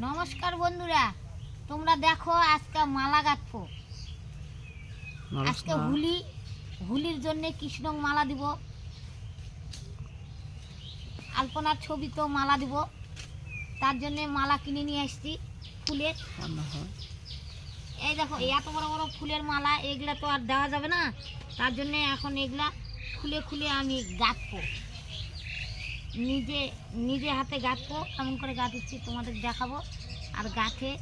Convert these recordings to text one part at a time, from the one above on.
নমস্কার বন্ধুরা তোমরা দেখো আজকে মালা গাঁথবো। আজকে হুলি হুলির জন্য কৃষ্ণ মালা দিব। আলপনার ছবি তো মালা দিব। তার জন্য মালা কিনে নিয়ে আসছি ফুলের। এই দেখো এই এত বড় বড় ফুলের মালা এগুলা তো আর দেওয়া যাবে না। তার জন্য এখন এগুলা খুলে খুলে আমি গাঁথবো। নিজে নিজে হাতে গাঁথবো, কেমন করে গাঁথছি তোমাদের দেখাবো। আর গাঁথে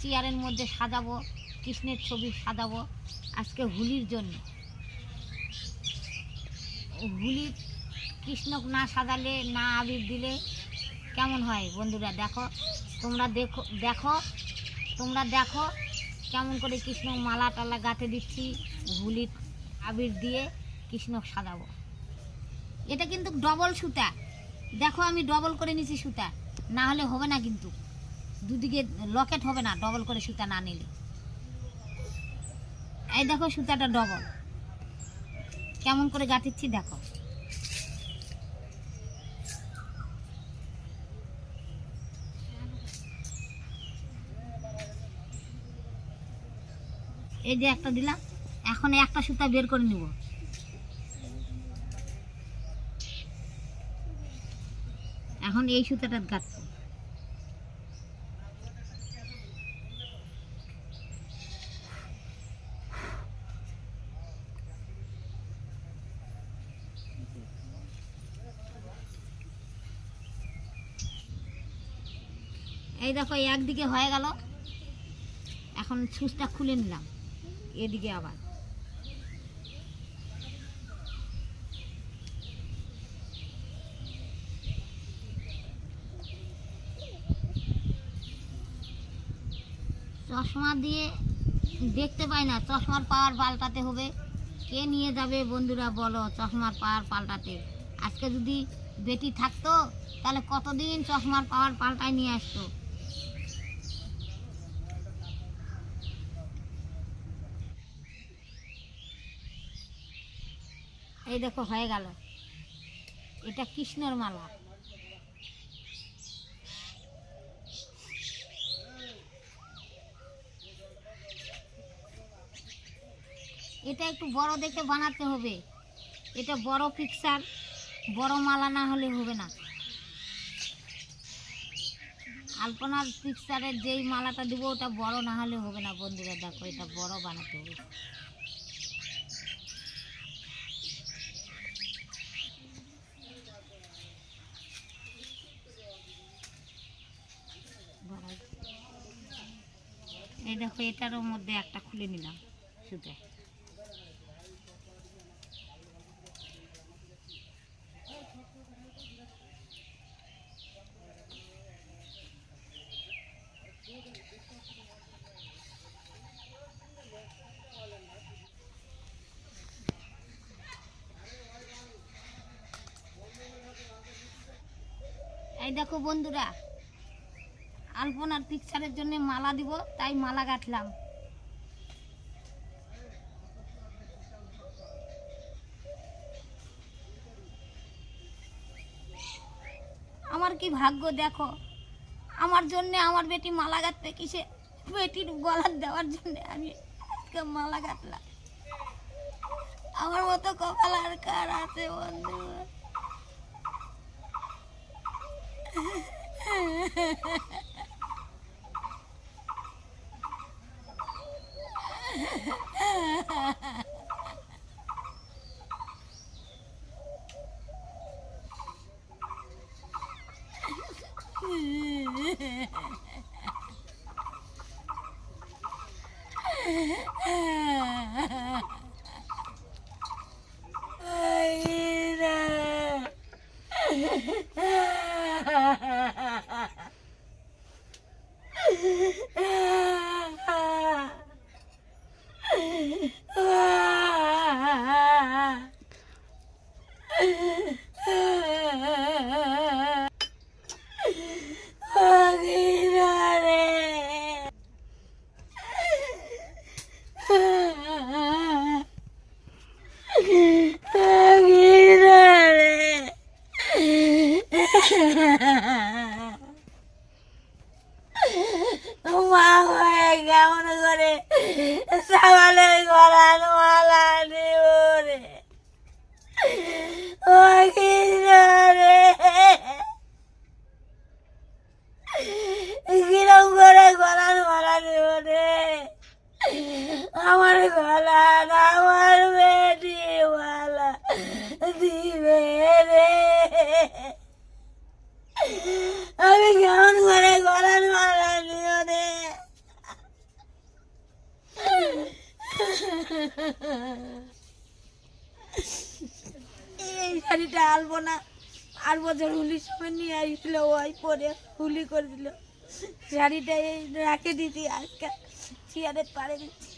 চেয়ারের মধ্যে সাজাবো, কৃষ্ণের ছবি সাজাবো, আজকে হুলির জন্য। হুলি কৃষ্ণ না সাজালে, না আবির দিলে কেমন হয় বন্ধুরা দেখো? তোমরা দেখো দেখো, তোমরা দেখো কেমন করে কৃষ্ণ মালা টালা গাঁথে দিচ্ছি, হুলির আবির দিয়ে কৃষ্ণ সাজাবো। এটা কিন্তু ডবল সুতা। দেখো আমি ডবল করে নিছি সুতা। না হলে হবে না কিন্তু। দুদিকে লকেট হবে না ডবল করে সুতা না নিলে। এই দেখো সুতাটা ডবল কেমন করে গাঁথিচ্ছি দেখো। এই যে একটা দিলাম। এখন একটা সুতা বের করে নিব। এখন এই সুতাটা গাঁথবো এই দেখো একদিকে হয়ে গেল। এখন সুচটা খুলে নিলাম, এদিকে আবার। চশমা দিয়ে দেখতে পাই না, চশমার পাওয়ার পাল্টাতে হবে। কে নিয়ে যাবে বন্ধুরা বলো চশমার পাওয়ার পাল্টাতে? আজকে যদি বেটি থাকতো, তাহলে কতদিন চশমার পাওয়ার পাল্টায় নিয়ে আসতো? এই দেখো, হয়ে গেল। এটা কৃষ্ণর মালা। এটা একটু বড় দেখে বানাতে হবে। এটা বড় পিকচার বড় মালা না হলে হবে না। আলপনার পিকচারের যেই মালাটা দেবো, ওটা বড় না হলে হবে না বন্ধুরা, দেখো এটা বড় বানাতে হবে। এই দেখো, এটারও মধ্যে একটা খুলে নিলাম, সুতো। এই দেখো বন্ধুরা, আলপনার পিকচারের জন্য মালা দিব, তাই মালা গাঁথলাম। আমার কি ভাগ্য দেখো? আমার জন্য আমার বেটি মালা গাঁথতে কিসে? বেটির গলার দেওয়ার জন্য আমি মালা গাঁথলাম। আমার মতো কপাল আর কার আছে বন্ধু? Ha ha ha. রে সামালে গলার মালা নিব রে রে গলার মালা রে আমার গলা আমার বেটি মালা দিয়ে বছর হুলির সময় নিয়ে আসছিল, ওই পরে হুলি করে দিল শাড়িটা এই রাখে দিছি আজকে চেয়ারের পাড়ে দিচ্ছি।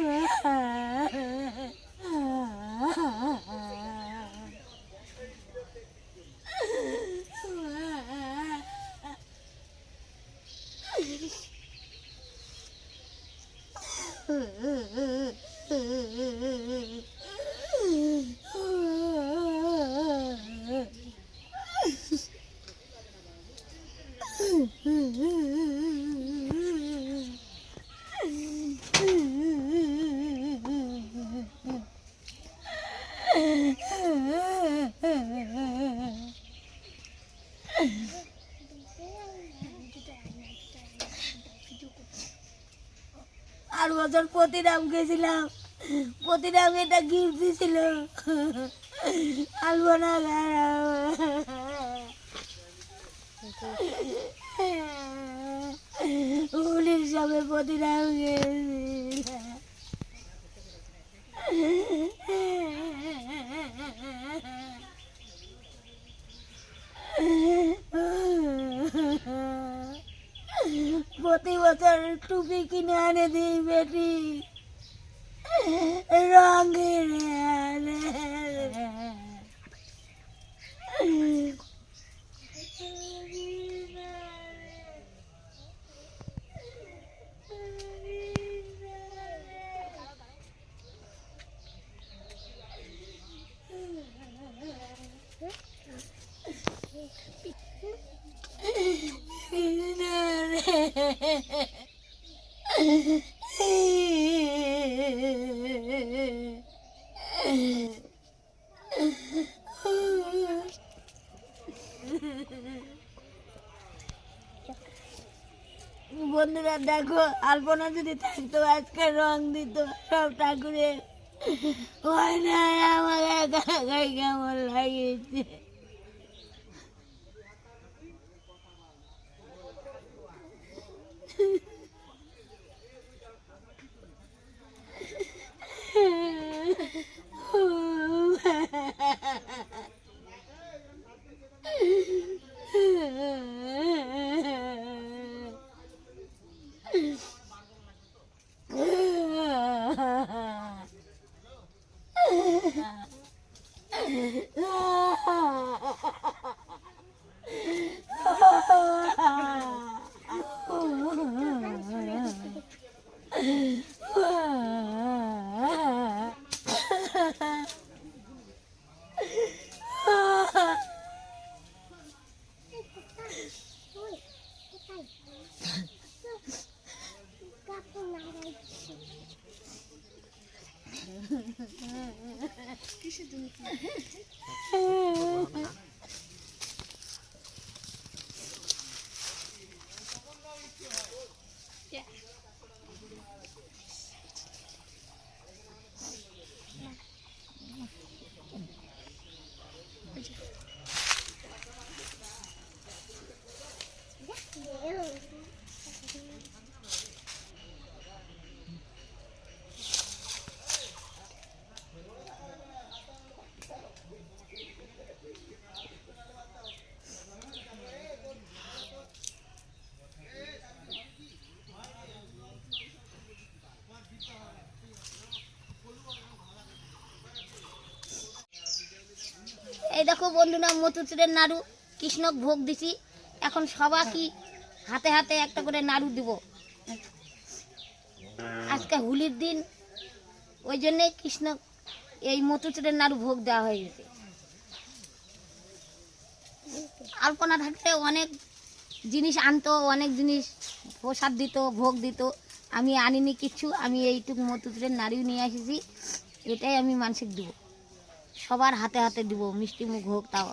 আর বছর প্রতিরাম গেছিলাম প্রতিরাম এটা গিফট দিছিল। আলবো না উনির সবে প্রতিরাম গেছিলাম বছর টুপি কিনে আনে দিই বেটি। রঙের বন্ধুরা, দেখো, আলপনা যদি থাকতো, আজকে রং দিত, সব ঠাকুরে হয় না, আমার একা কেমন লাগিয়েছে। Oh, কিসের জন্য? হ্যাঁ, হ্যাঁ। এই দেখো বন্ধুরা মতুচুরের নাড়ু, কৃষ্ণক ভোগ দিছি। এখন সবাইকে হাতে হাতে একটা করে নাড়ু দিব। আজকে হোলির দিন, ওই জন্যে কৃষ্ণ এই মতুচুরের নাড়ু ভোগ দেওয়া হয়ে গেছে। আলপনা থাকতে অনেক জিনিস আনতো, অনেক জিনিস প্রসাদ দিত, ভোগ দিত। আমি আনিনি কিচ্ছু আমি এইটুকু মতুচুরের নাড়ু নিয়ে এসেছি। এটাই আমি মানসিক দিব। সবার হাতে হাতে দিব মিষ্টি মুখ হোক তাও।